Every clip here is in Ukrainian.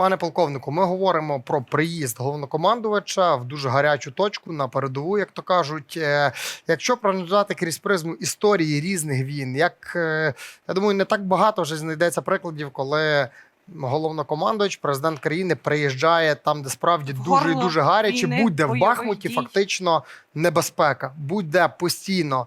Пане полковнику, ми говоримо про приїзд головнокомандувача в дуже гарячу точку на передову, як то кажуть. Е, Якщо проаналізувати крізь призму історії різних війн, як е, я думаю, не так багато вже знайдеться прикладів, коли головнокомандувач, президент країни приїжджає там, де справді дуже і дуже гаряче, будь-де в Бахмуті, дій. фактично небезпека, будь-де постійно.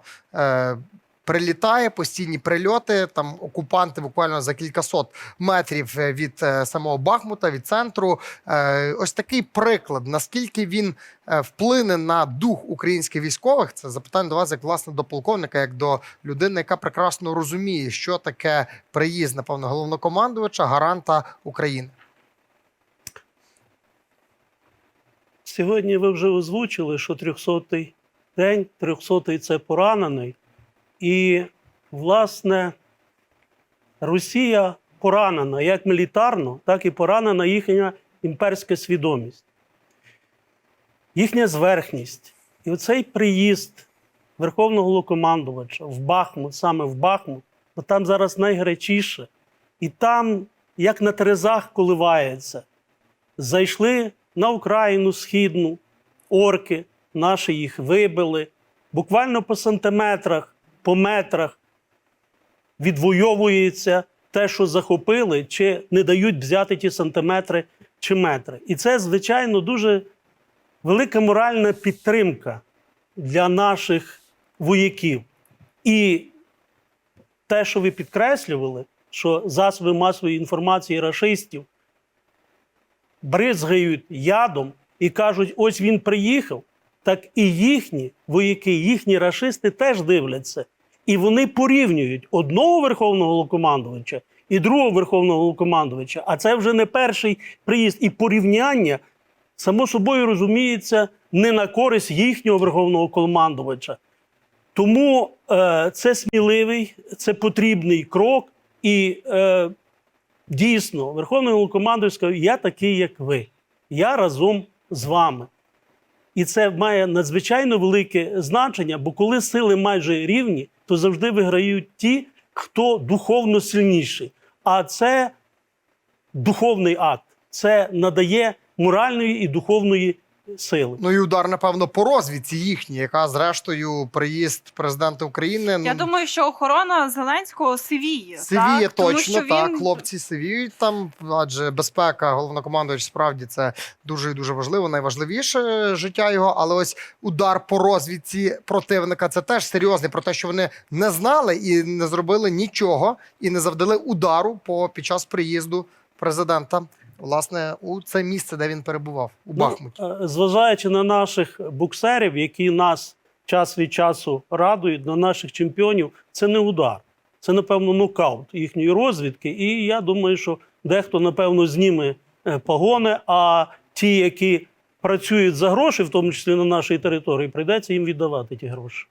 Прилітає постійні прильоти. Там окупанти буквально за кількасот метрів е, від е, самого Бахмута, від центру. Е, Ось такий приклад, наскільки він вплине на дух українських військових. Це запитання до вас, як власне до полковника, як до людини, яка прекрасно розуміє, що таке приїзд, напевно, головнокомандувача, гаранта України. Сьогодні ви вже озвучили, що 300-й день, 300-й – це поранений. І, власне, Росія поранена як мілітарно, так і поранена їхня імперська свідомість, їхня зверхність. І оцей приїзд Верховного Головнокомандувача в Бахмут, саме в Бахмут, бо там зараз найгарячіше, і там, як на терезах, коливається зайшли на Україну східну, орки наші їх вибили, буквально по сантиметрах, по метрах відвоюється те, що захопили, чи не дають взяти ті сантиметри чи метри. І це, звичайно, дуже велика моральна підтримка для наших вояків. І те, що ви підкреслювали, що засоби масової інформації рашистів бризгають ядом і кажуть, ось він приїхав, так і їхні вояки, їхні рашисти теж дивляться. І вони порівнюють одного верховного головнокомандувача і другого верховного головнокомандувача. А це вже не перший приїзд. І порівняння, само собою розуміється, не на користь їхнього верховного командувача. Тому е, це сміливий, це потрібний крок. І е, дійсно, Верховний Головнокомандувач сказав, я такий, як ви. Я разом з вами. І це має надзвичайно велике значення, бо коли сили майже рівні, то завжди виграють ті, хто духовно сильніший. А це духовний акт, це надає моральної і духовної сили. Ну і удар, напевно, по розвідці їхній, яка зрештою приїзд президента України. Я ну, думаю, що охорона Зеленського сивіє. Сивіє так? Точно, що так. він... Хлопці сивіють там, адже безпека, головнокомандувач справді це дуже і дуже важливо, найважливіше життя його. Але ось удар по розвідці противника це теж серйозний про те, що вони не знали і не зробили нічого, і не завдали удару по під час приїзду президента. Власне, у це місце, де він перебував, у Бахмуті. Ну, зважаючи на наших боксерів, які нас час від часу радують, на наших чемпіонів, це не удар. Це, напевно, нокаут їхньої розвідки. І я думаю, що дехто, напевно, зніме погони, а ті, які працюють за гроші, в тому числі на нашій території, прийдеться їм віддавати ті гроші.